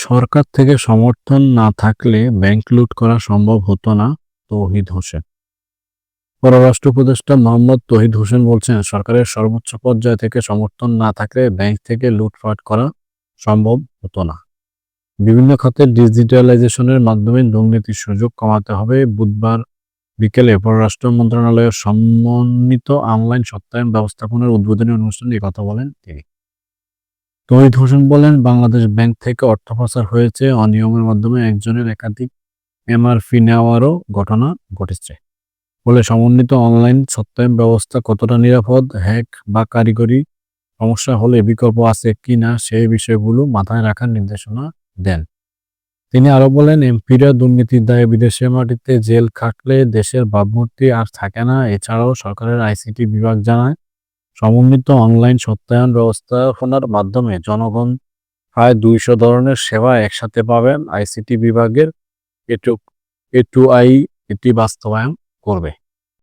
সরকার থেকে সমর্থন না থাকলে ব্যাংক লুট করা সম্ভব হতো না, তৌহিদ হোসেন। পররাষ্ট্র উপদেষ্টা মোহাম্মদ তৌহিদ হোসেন বলছেন, সরকারের সর্বোচ্চ পর্যায় থেকে সমর্থন না থাকলে ব্যাংক থেকে লুটপাট করা সম্ভব হতো না। বিভিন্ন খাতের ডিজিটালাইজেশনের মাধ্যমে দুর্নীতির সুযোগ কমাতে হবে। বুধবার বিকেলে পররাষ্ট্র মন্ত্রণালয়ের সমন্বিত অনলাইন সত্যায়ন ব্যবস্থাপনার উদ্বোধনী অনুষ্ঠানে কথা বলেন তিনি। তহিদ হোসেন বলেন, বাংলাদেশ ব্যাংক থেকে অর্থ পাচার হয়েছে অনিয়মের মাধ্যমে একজনের একাধিক এমআরপি নেওয়ারও ঘটনা ঘটেছে। ফলে সমন্বিত অনলাইন সত্যায়ন ব্যবস্থা কতটা নিরাপদ, হ্যাক বা কারিগরি সমস্যা হলে বিকল্প আছে কি না সেই বিষয়গুলো মাথায় রাখার নির্দেশনা দেন। তিনি আরও বলেন, এমপিরা দুর্নীতির দায়ে বিদেশের মাটিতে জেল খাটলে দেশের ভাবমূর্তি আর থাকে না। এছাড়াও সরকারের আইসিটি বিভাগ জানায় সমন্বিত অনলাইন সত্যায়ন ব্যবস্থাপনার মাধ্যমে জনগণ প্রায় দুইশো ধরনের সেবা একসাথে পাবেন। আইসিটি বিভাগের এটু এটু আই এটি বাস্তবায়ন করবে।